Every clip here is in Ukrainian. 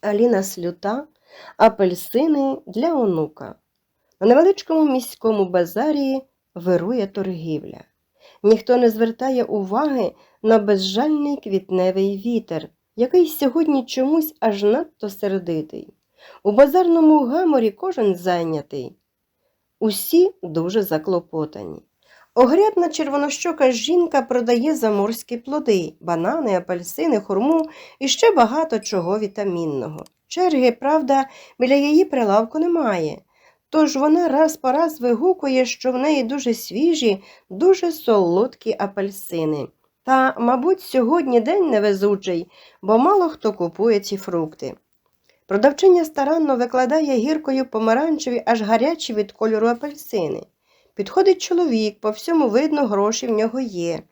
Аліна Слюта, апельсини для онука. На невеличкому міському базарі вирує торгівля. Ніхто не звертає уваги на безжальний квітневий вітер, який сьогодні чомусь аж надто сердитий. У базарному гаморі кожен зайнятий. Усі дуже заклопотані. Огрядна червонощока жінка продає заморські плоди, банани, апельсини, хурму і ще багато чого вітамінного. Черги, правда, біля її прилавку немає. Тож вона раз по раз вигукує, що в неї дуже свіжі, дуже солодкі апельсини. Та, мабуть, сьогодні день невезучий, бо мало хто купує ці фрукти. Продавчиня старанно викладає гіркою помаранчеві, аж гарячі від кольору апельсини. Підходить чоловік, по всьому видно, гроші в нього є.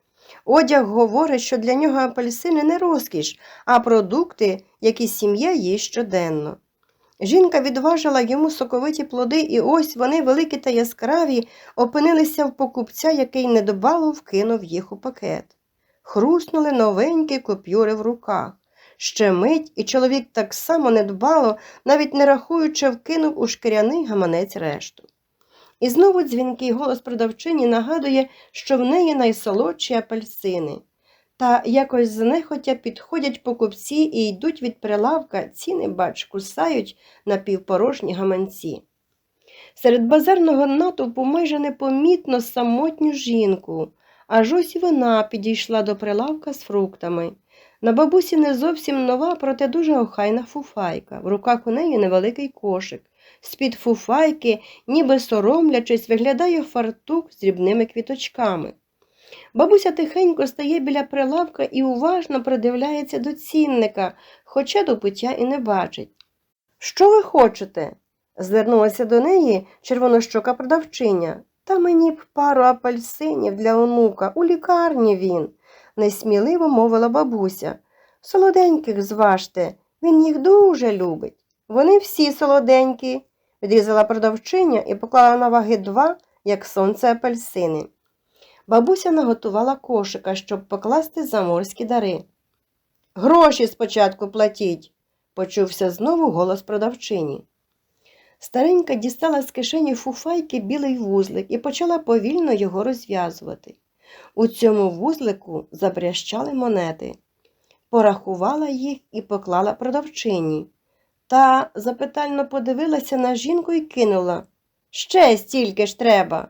Одяг говорить, що для нього апельсини не розкіш, а продукти, які сім'я їсть щоденно. Жінка відважила йому соковиті плоди, і ось вони, великі та яскраві, опинилися в покупця, який недбало вкинув їх у пакет. Хруснули новенькі купюри в руках. Ще мить, і чоловік так само недбало, навіть не рахуючи, вкинув у шкіряний гаманець решту. І знову дзвінкий голос продавчині нагадує, що в неї найсолодші апельсини. Та якось знехотя підходять покупці і йдуть від прилавка, ціни, бач, кусають на півпорожні гаманці. Серед базарного натовпу майже непомітно самотню жінку, аж ось і вона підійшла до прилавка з фруктами. На бабусі не зовсім нова, проте дуже охайна фуфайка. В руках у неї невеликий кошик. З-під фуфайки, ніби соромлячись, виглядає фартук з дрібними квіточками. Бабуся тихенько стає біля прилавка і уважно придивляється до цінника, хоча до пиття і не бачить. Що ви хочете? звернулася до неї червонощока продавчиня. Та мені б пару апельсинів для онука, у лікарні він, несміливо мовила бабуся. Солоденьких зважте, він їх дуже любить. Вони всі солоденькі, відрізала продавчиня і поклала на ваги два, як сонце апельсини. Бабуся наготувала кошика, щоб покласти заморські дари. Гроші спочатку платіть, почувся знову голос продавчині. Старенька дістала з кишені фуфайки білий вузлик і почала повільно його розв'язувати. У цьому вузлику забрящали монети. Порахувала їх і поклала продавчині. Та запитально подивилася на жінку і кинула. Ще стільки ж треба.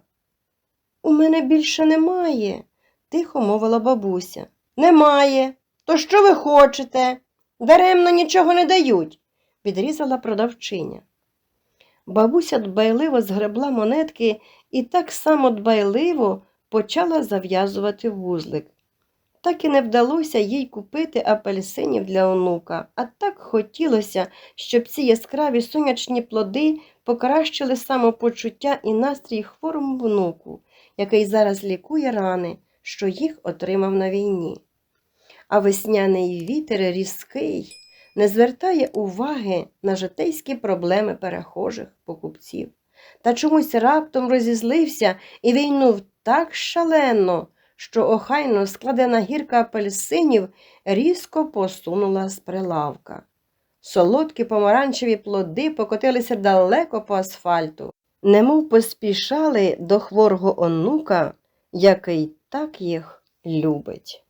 У мене більше немає, тихо мовила бабуся. Немає. То що ви хочете? Даремно нічого не дають, відрізала продавчиня. Бабуся дбайливо згребла монетки і так само дбайливо почала зав'язувати вузлик. Так і не вдалося їй купити апельсинів для онука, а так хотілося, щоб ці яскраві сонячні плоди покращили самопочуття і настрій хворому внуку, який зараз лікує рани, що їх отримав на війні. А весняний вітер різкий не звертає уваги на житейські проблеми перехожих покупців, та чомусь раптом розізлився і війнув так шалено, що охайно складена гірка апельсинів різко посунула з прилавка. Солодкі помаранчеві плоди покотилися далеко по асфальту, немов поспішали до хворого онука, який так їх любить.